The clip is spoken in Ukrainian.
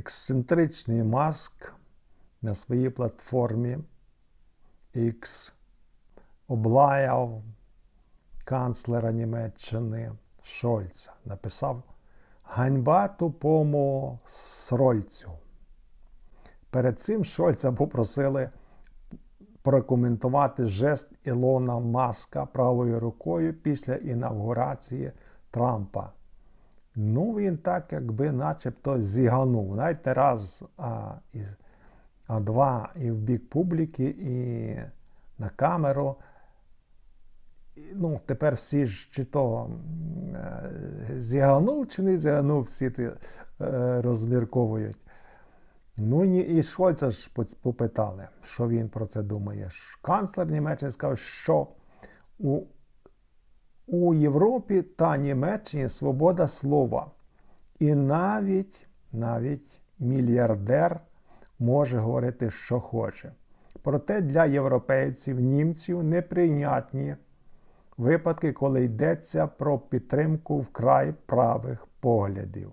ексцентричний маск на своїй платформі X облаяв канцлера Німеччини Шольца. Написав Ганьба тупому срольцю. Перед цим Шольца попросили прокоментувати жест Ілона Маска правою рукою після інавгурації Трампа. Ну, він так, якби начебто зіганув. Знаєте, раз, а, і, а два і в бік публіки, і на камеру. І, ну, тепер всі ж чи то е, зіганув, чи не зіганув, всі ти, е, розмірковують. Ну і Шольца ж попитали, що він про це думає. Канцлер Німеччини сказав, що у, у Європі та Німеччині свобода слова. І навіть, навіть мільярдер може говорити, що хоче. Проте для європейців, німців неприйнятні випадки, коли йдеться про підтримку вкрай правих поглядів.